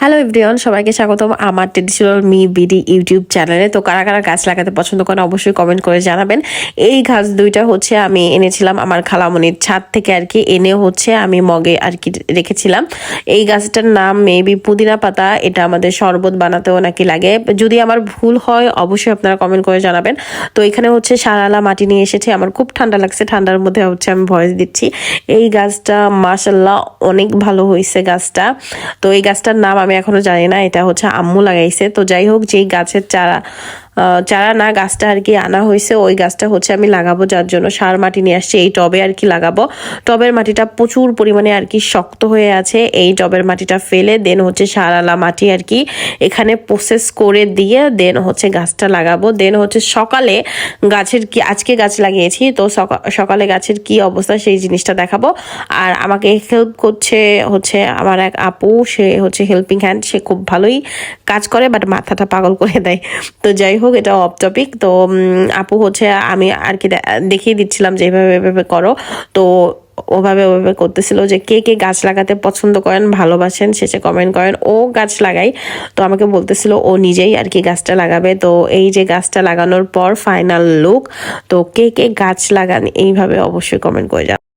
Hello everyone সবাইকে স্বাগতম আমার ট্রেডিশনাল মি বিডি ইউটিউব চ্যানেলে তো কারা কারা গাছ লাগাতে পছন্দ করেন অবশ্যই কমেন্ট করে জানাবেন। এই গাছ দুইটা হচ্ছে আমি এনেছিলাম আমার খালামনির ছাদ থেকে আর কি। এনে হচ্ছে আমি মগে আর কি রেখেছিলাম। এই গাছটার নাম মেবি পুদিনা পাতা, এটা আমাদের শরবত বানাতেও নাকি লাগে। যদি আমার ভুল হয়, অবশ্যই আপনারা কমেন্ট করে জানাবেন। তো এখানে হচ্ছে সারালা মাটি নিয়ে এসেছে, আমার খুব ঠান্ডা লাগছে, ঠান্ডার মধ্যে হচ্ছে আমি ভয়েস দিচ্ছি। এই গাছটা মাসাল্লাহ অনেক ভালো হয়েছে গাছটা। তো এই গাছটার নাম আমি এখনও জানি না এটা হচ্ছে আম্মু লাগাইছে। তো যাই হোক যেই গাছের চারা চারা না গাছটা আর কি আনা হয়েছে, ওই গাছটা হচ্ছে আমি লাগাবো যার জন্য সার মাটি নিয়ে আসছি, এই টবে আর কি লাগাবো। টবের মাটিটা প্রচুর পরিমাণে আর কি শক্ত হয়ে আছে, এই টবের মাটিটা ফেলে দেন হচ্ছে সারালা মাটি আর কি এখানে প্রসেস করে দিয়ে দেন হচ্ছে গাছটা লাগাবো। দেন হচ্ছে সকালে গাছের কি, আজকে গাছ লাগিয়েছি, তো সকা- সকালে গাছের কি অবস্থা সেই জিনিসটা দেখাবো। আর আমাকে হেল্প করছে হচ্ছে আমার এক আপু, সে হচ্ছে হেল্পিং হ্যান্ড সে খুব ভালোই কাজ করে বাট মাথাটা পাগল করে দেয়। তো যাই হোক এটা অফ টপিক তো আপু হচ্ছে, আমি আর কি দেখিয়ে দিচ্ছিলাম যে এভাবে এভাবে করো। তো, ওভাবে ওভাবে করতেছিল যে কে কে গাছ লাগাতে পছন্দ করেন, ভালোবাসেন, শেষে কমেন্ট করেন, ও গাছ লাগাই। তো আমাকে বলতেছিল, ও নিজেই আর কি গাছটা লাগাবে। তো, এই যে গাছটা লাগানোর পর ফাইনাল লুক তো কে কে গাছ লাগান, এইভাবে অবশ্যই কমেন্ট করে যান